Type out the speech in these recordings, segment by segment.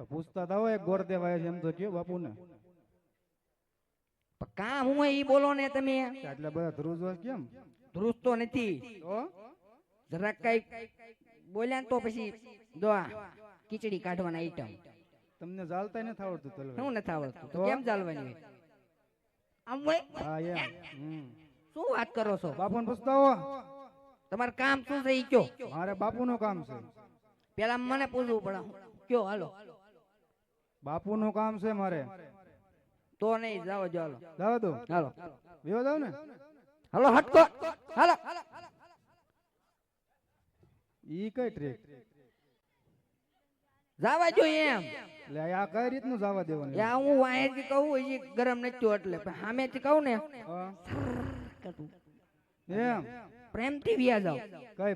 તો પૂછતા હતા હોય ગોર દેવાય છે એમ તો કયો બાપુ ને કામ હું એ બોલો ને તમે? એટલે બધા ધ્રુજ કેમ? ધ્રુજતો નથી. જરાક કઈ બોલ્યા તો પછી જો ખીચડી કાઢવાના આઈટમ તમને ચાલતા નથી આવડતું તલવાર? શું નથી આવડતું? તો તો? કેમ ચાલવાની આમ હોય? હા એમ. શું વાત કરો છો? બાપુને પૂછતા હો તમારું કામ શું છે ઈ કયો? મારે બાપુનું કામ છે. પેલા મને પૂછવું પડે. કયો હાલો. બાપુનું કામ છે મારે. તો નહીં જાઓ ચાલો જાવ દો હાલો. વિવો જાવ ને. હાલો હટકો. હાલો. ઈ કઈ ટ્રેક જાવા જોઈએ એમ. લે આ કઈ રીતનું જાવા દેવાનું? યા હું વાંહેથી કહું હજી ગરમ નથી એટલે. પણ સામેથી કહું ને. એમ. પ્રેમથી વ્યા જાવ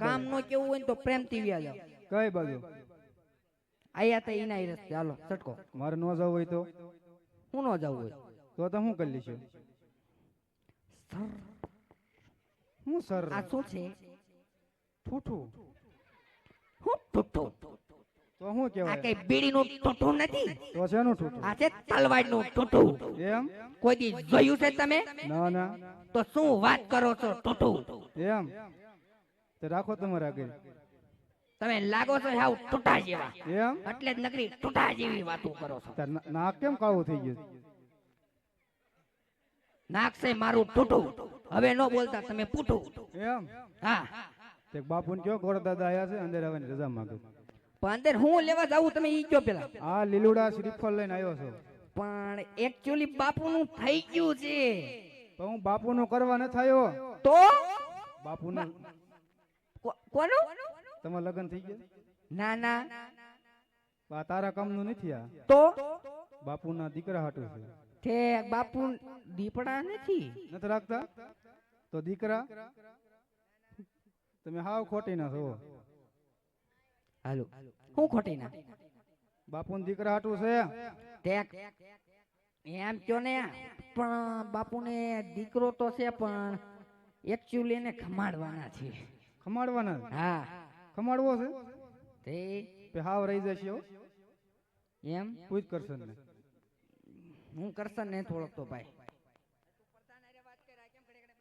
કામ નો કેવું હોય તો પ્રેમથી વ્યા જાવ કઈ બાજુ? આયા તો એના રસ્તે ચાલો સટકો મારે ન જવું હોય તો? હું ન જવું હોય? તો તો હું કરી લઈશું. હું સર? આ શું છે? ઠૂઠું. હું ઠૂઠું? તો આ કહેવાય? કઈ બીડીનું ઠૂઠું નથી? તો શેનું ઠૂઠું. આ છે તલવારનું ઠૂઠું. એમ? કોઈ દી જોયું છે તમે? ના ના. તો શું વાત કરો છો ઠૂઠું? એમ? તો રાખો તમારા આગળ. તમે લાગો છો હાવ ઠૂઠા જેવા. એમ? એટલે જ નકરી ઠૂઠા જેવી વાતો કરો છો. ના- નાક કેમ કાળું થઈ ગયું? નાક છે મારું ઠૂઠું હવે નો બોલતા તમે પૂટું. એમ? હા. તે બાપુને કયો ગોર દાદા આયા છે અંદર આવવાની રજા માંગે. પણ અંદર હું લેવા જાઉં તમે ઈ કયો પેલા. આ લીલુડા શ્રીફળ લઈને આવ્યો છો. પણ એકચ્યુઅલી બાપુનું થઈ ગયું છે. પણ હું બાપુનું કરવા ન થયો. તો? બાપુનું કોનું? તમારા લગ્ન થઈ ગયા? ના ના. આ તારા કામનું નથી આ? તો? બાપુના દીકરા હાટું છે. તે બાપુ દીપડા નથી? નથી રાખતા? તો દીકરા? તમે હાવ ખોટી ના છો. હાલો. હું ખોટી ના બાપુના દીકરા હાટું છે. ટેક એમ કયો ને પણ બાપુને દીકરો તો છે પણ એકચ્યુઅલી એને ખમાડવાના છે. ખમાડવાના? હા. ખમાડવો છે? તે હાવ રહી જશે હો. એમ? પૂછ કરશે ને હું કરશન ને થોડોક તો ભાઈ.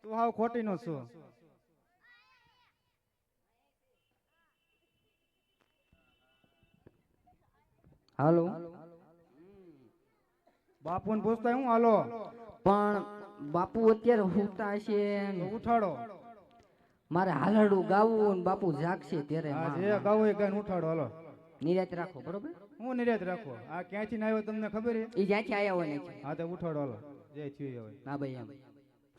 તું હાવ ખોટી નો છો. હાલો. બાપુને પૂછતા હું હાલો. પણ બાપુ અત્યારે ઉઠતા છે ઉઠાડો. મારે હાલડું ગાવું ને બાપુ જાગશે ત્યારે જે ગાવું એ ગાઈને ઉઠાડો હાલો. નિર્યાત રાખો બરોબર? હું નિર્યાત રાખો. આ ક્યાંથી ના આવ્યો તમને ખબર છે? એ જ્યાંથી આવ્યા હોય ને હા તો ઉઠાડો હાલો. જે થયું હોય ના ભાઈ એમ.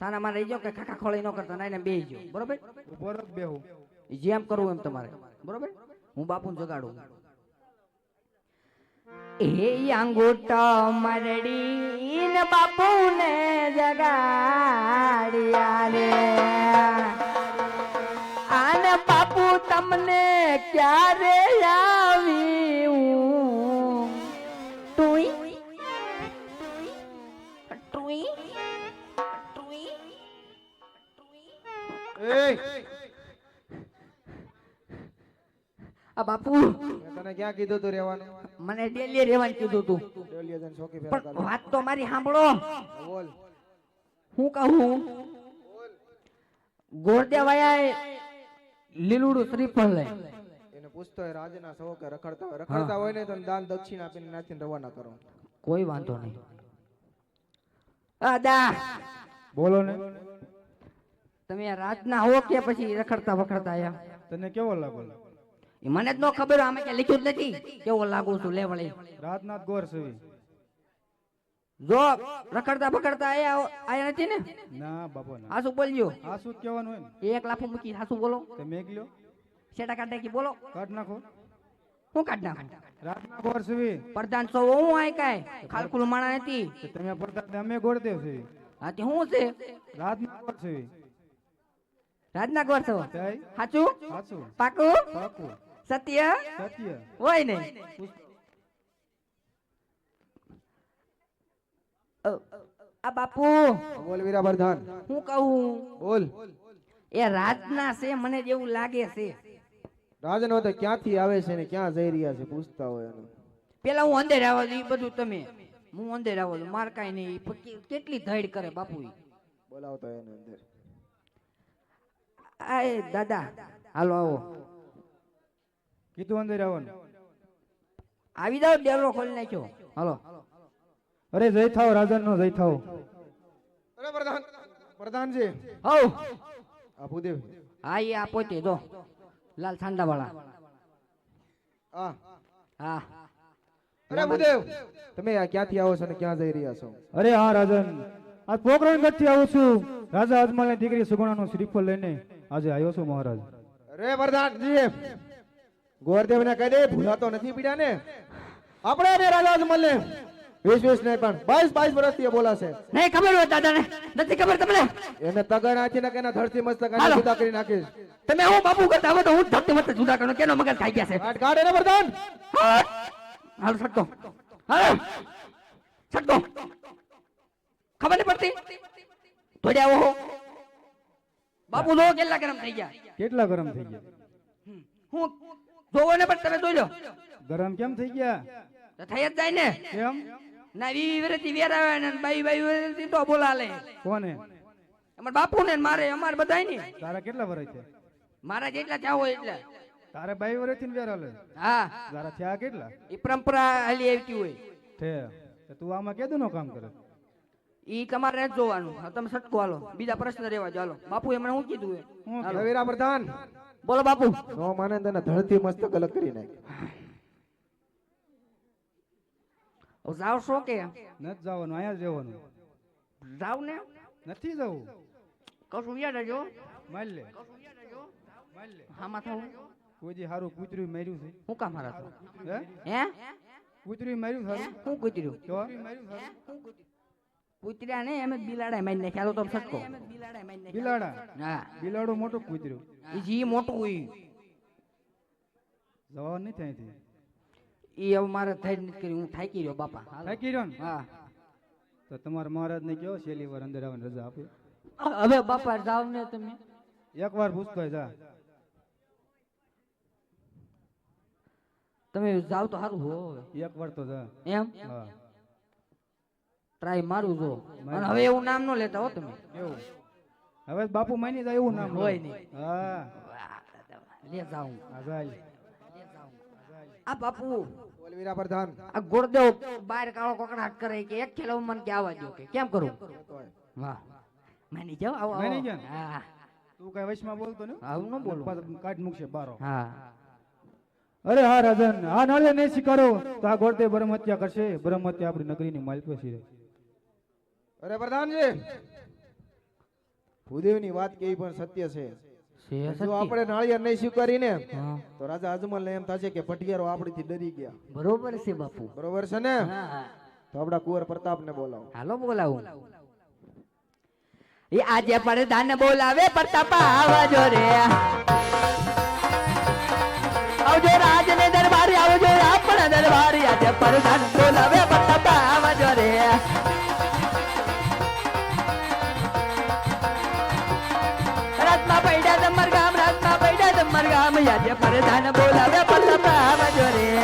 તાના માં રહી જાઓ કે ખાખા ખોળી ન કરતા ના બે જાઓ બરોબર ઉપર જ બેહું? જેમ કરવું એમ તમારે બરોબર? હું બાપુને જગાડું. એ અંગૂઠો મરડી ને બાપુને જગાડ્યા રે. તમને ક્યારે આવ્યું ટુઈ? ટુઈ? ટુઈ? આ બાપુ! તને ક્યાં કીધું તું રહેવાનું? મને ડેલી રહેવાનું કીધું તું. શોખી પણ વાત તો મારી સાંભળો. બોલ. હું કહું? ગોરદેવાયા લીલુડું શ્રીફળ લઈ એને પૂછતો હોય રાજના સૌ કે રખડતા હોય. રખડતા હોય ને તો દાન દક્ષિણ આપીને નાથીને રવાના કરો. કોઈ વાંધો નહીં. આદા! બોલો ને. તમે રાજના હો કે પછી રખડતા વખડતા આયા. તને કેવો લાગો? એ મને જ ન ખબર આમે કે લખ્યું જ નથી. કેવો લાગુ છું લેવડે. રાતના ગોર સવી. જો રખડતા પકડતા આયા આયા નથી ને? ના બાપો ના. આસુ બોલ્યો આસુ કહેવાનું હોય ને? એક લાફો મૂકી આસુ બોલો. તે મેઘ લ્યો. સેટા કાઢે કે બોલો. કાઢ નાખો. હું કાઢ નાખું? રાતના ગોર સુવી પ્રધાન સો હું આય કાય ખાલકુલ માણા નથી તમે પડતા અમે છે સવી તે હું છે? રાતના ગોર સવી રાજના ગોર છો? સાચું સાચું પાકું? પાકું. સત્ય? સત્ય. હોય ને? આ બાપુ બોલ વીરાવર્ધન હું કહું બોલ એ રાજના છે મને જેવું લાગે છે રાજનો તો ક્યાંથી આવે છે ને ક્યાં જઈ રહ્યા છે પૂછતા હોય એને પેલા હું અંદર આવો છું એ બધું તમે હું અંદર આવો છું માર કાંઈ નહીં કેટલી ધડ કરે બાપુ. બોલાવતો એને અંદર આ દાદા હાલો આવો કીધું અંદર આવો આવી જાવ ડેલો ખોલી નાખ્યો હાલો અરે જય થાવ રાજન નો જય થાવ અરે પ્રધાન પ્રધાનજી. હવ આપો દેવ. હા એ આ પોતે દો લાલ ઠંડા વાળા આ હા. અરે ભૂદેવ તમે આ ક્યાંથી આવો છો ને ક્યાં જઈ રહ્યા છો? અરે હા રાજન. આ પોકરણ ગઢથી આવું છું. રાજા અજમલની દીકરી સુગુણાનું શ્રીફળ લઈને આજે આવ્યો છું મહારાજ. અરે પ્રધાનજી. ગોરદેવ ને કહી દે ભૂલાતો નથી પીડ્યા ને આપણે ને રાજા અજમલ ને વીસ વીસ નહીં પણ બાવીસ બાવીસ વર્ષથી એ બોલાશે નહીં ખબર હોય દાદાને. નથી ખબર તમને? એને તગડ નાખી નાખે એના ધરતી મસ્તક જુદા કરી નાખીશ. તમે હું બાપુ કરતા હોય તો હું ધરતી મસ્તક જુદા કરું. કેનો મગજ ખાઈ ગયા છે? કાઢ કાઢ એને વરદાન. હાલ સટકો હાલ. સટકો ખબર નહીં પડતી? થોડી આવો હો બાપુ જો કેટલા ગરમ થઈ ગયા? કેટલા ગરમ થઈ ગયા? હું જોવો ને પણ તમે જોઈ લો. ગરમ કેમ થઈ ગયા? થઈ જ જાય ને. કેમ? ના વી વિરતી વેર ને બાઈ બાઈ વિરતી તો બોલા કોને? અમાર બાપુ ને મારે અમાર બધાય ને તારા કેટલા વર્ષ છે મારા જેટલા ચાહો એટલા. તારે બાઈ વર્ષથી ને હા. તારા થયા કેટલા? એ પરંપરા હાલી આવતી હોય. તું આમાં કેદું નો કામ કરે? ઈ તમારે જોવાનું. તમે સટકો હાલો. બીજા પ્રશ્ન રેવા જો હાલો. બાપુ એમણે શું કીધું હું હાલો. પ્રધાન બોલો બાપુ. નો માને તને ધરતી મસ્તક અલગ કરી નાખી હવે જાવ છો કે? નથી જવાનું અહીંયા જ રહેવાનું. જાવ ને નથી જવું. કશું યાદ રહેજો માલ લે. માલ લે હામાં થવું કોઈ હારું કૂતરું માર્યું છે? હું કામ હારા થવું હે? હે? કૂતરું માર્યું સારું હું? કૂતર્યું? તો માર્યું સારું કૂતર્યા ને એમ બિલાડા મારી નાખ્યા. તો તમે સટકો બિલાડા? હા. બિલાડો મોટો કૂતરું ઈ જી મોટું હોય. જવાનું નથી અહીંથી. ઈ હવે મારે થઈ નથી હું થાકી રહ્યો બાપા. થાકી રહ્યો ને? હા. તો તમારા મહારાજ ને કયો છેલ્લી વાર અંદર આવવાની રજા આપી. હવે બાપા જાવ ને તમે. એક વાર પૂછતો જા. તમે જાવ તો સારું હો એક વાર તો જા. એમ? હા. ટ્રાય મારું જો. અને હવે એવું નામ ન લેતા હો તમે. એવું. હવે બાપુ માની જાય એવું નામ. હોય નહીં. હા. લે જાઉં. આ બાપુ બોલવીરા પ્રધાન આ ગુરદેવ બહાર કાળો કોકડાટ કરે કે એક ખેલો મન કે આવા દો કે. કેમ કરું? વાહ. માની જાવ આવો માની જાવ હા. તું કઈ વૈશમાં બોલતો ને? આવું ન બોલું. પાછો કાઢ મૂકશે બારો. હા. અરે હા રાજન આ નળે નહીં સ્વીકારો તો આ ગોળતે બ્રહ્મહત્યા કરશે. બ્રહ્મ હત્યા આપણી નગરીની માલકો છે અરે પ્રધાનજી ભૂદેવની વાત કેવી પણ સત્ય છે. જો. આપણે નાળિયેર નહીં સ્વીકારીને તો રાજા અજમલ ને એમ થશે કે પટિયારો આપણીથી ડરી ગયા. બરોબર છે બાપુ. બરોબર છે ને? હા હા. તો આપડા કુંવર પ્રતાપ ને બોલાવો. હાલો બોલાવું. એ આજે પરદાન બોલાવે પ્રતાપા આવજો રે. આવજો રાજ ને દરબારી આવજો આપણા દરબારી. આજે પરદાન બોલાવે પ્રતાપા આવજો રે. આજે પરદાન બોલાવે પ્રતાપા આવજો રે